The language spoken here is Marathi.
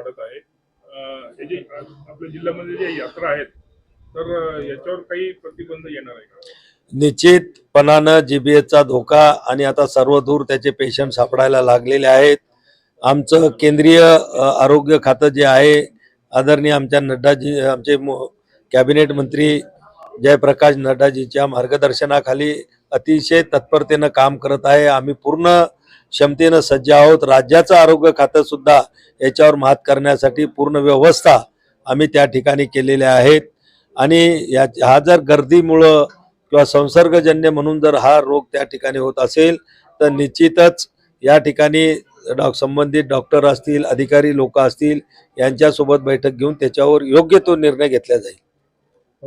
वाढत आहे. हे जे आपल्या जिल्ह्यामध्ये जे यात्रा आहेत तर याच्यावर काही प्रतिबंध येणार आहे का? निश्चितपणानं जीबीएचा धोका आणि आता सर्वदूर त्याचे पेशंट सापडायला लागलेले आहेत. आमचं केंद्रीय आरोग्य खातं जे आहे आदरणीय आमच्या नड्डाजी आमचे कॅबिनेट मंत्री जयप्रकाश नड्डाजीच्या मार्गदर्शनाखाली अतिशय तत्परतेनं काम करत आहे. आम्ही पूर्ण क्षमतेनं सज्ज आहोत. राज्याचं आरोग्य खातं सुद्धा याच्यावर मात करण्यासाठी पूर्ण व्यवस्था आम्ही त्या ठिकाणी केलेल्या आहेत. आणि या हा जर गर्दीमुळं किंवा संसर्गजन्य म्हणून जर हा रोग त्या ठिकाणी होत असेल तर निश्चितच या ठिकाणी डॉ संबंधित डॉक्टर असतील अधिकारी लोक असतील यांच्यासोबत बैठक घेऊन त्याच्यावर योग्य तो निर्णय घेतला जाईल.